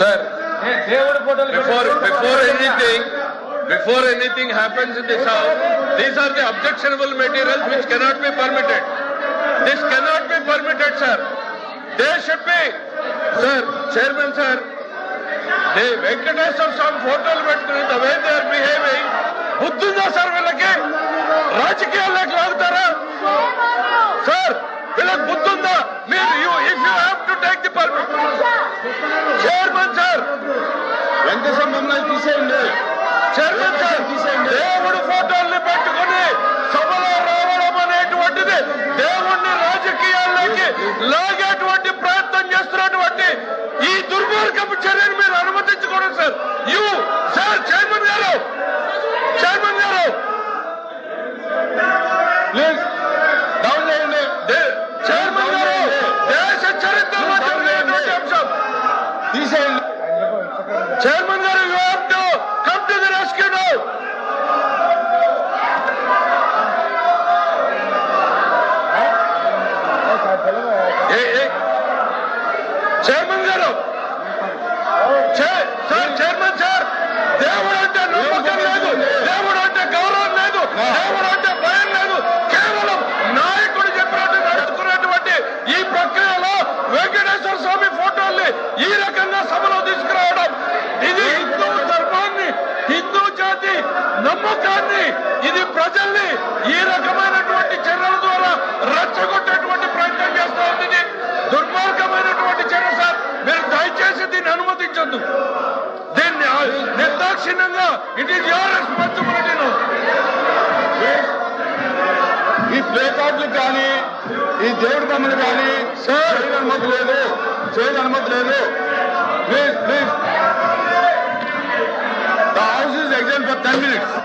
Sir before anything before anything happens in this house these are the objectionable materials which cannot be permitted this cannot be permitted sir they should be sir chairman sir they Venkateswara Swamy ఫోటోలు పెట్టుకుని the way they are behaving chairman sir! మమ్మల్ని తీసేయండి. Chairman sir! దేవుడు ఫోటోల్ని పెట్టుకుని సభలో రావడం అనేటువంటిది దేవుణ్ణి రాజకీయాల్లోకి లాగేటువంటి చైర్మన్ గారు. సార్ చైర్మన్ సార్ దేవుడు అంటే నమ్మకం లేదు దేవుడు అంటే గౌరవం లేదు దేవుడు అంటే భయం లేదు. కేవలం నాయకుడు చెప్పినట్టు నడుచుకున్నటువంటి ఈ ప్రక్రియలో వెంకటేశ్వర స్వామి ఫోటోల్ని ఈ రకంగా సభలో తీసుకురావడం. ఇది హిందూ ధర్మాన్ని హిందూ జాతి నమ్మకాన్ని ఇది ప్రజల్ని ఈ రకమైనటువంటి అనుమతించొద్దు. దీన్ని నిర్దాక్షిణ్యంగా ఇట్ ఈస్ యువర్ రెస్పాన్సిబిలిటీ ఈ ప్లే కార్డులు కానీ ఈ దేవుడి బొమ్మలు కానీ చేయని అనుమతి లేదు. చేయని అనుమతి లేదు. Please please the house is exam for ten minutes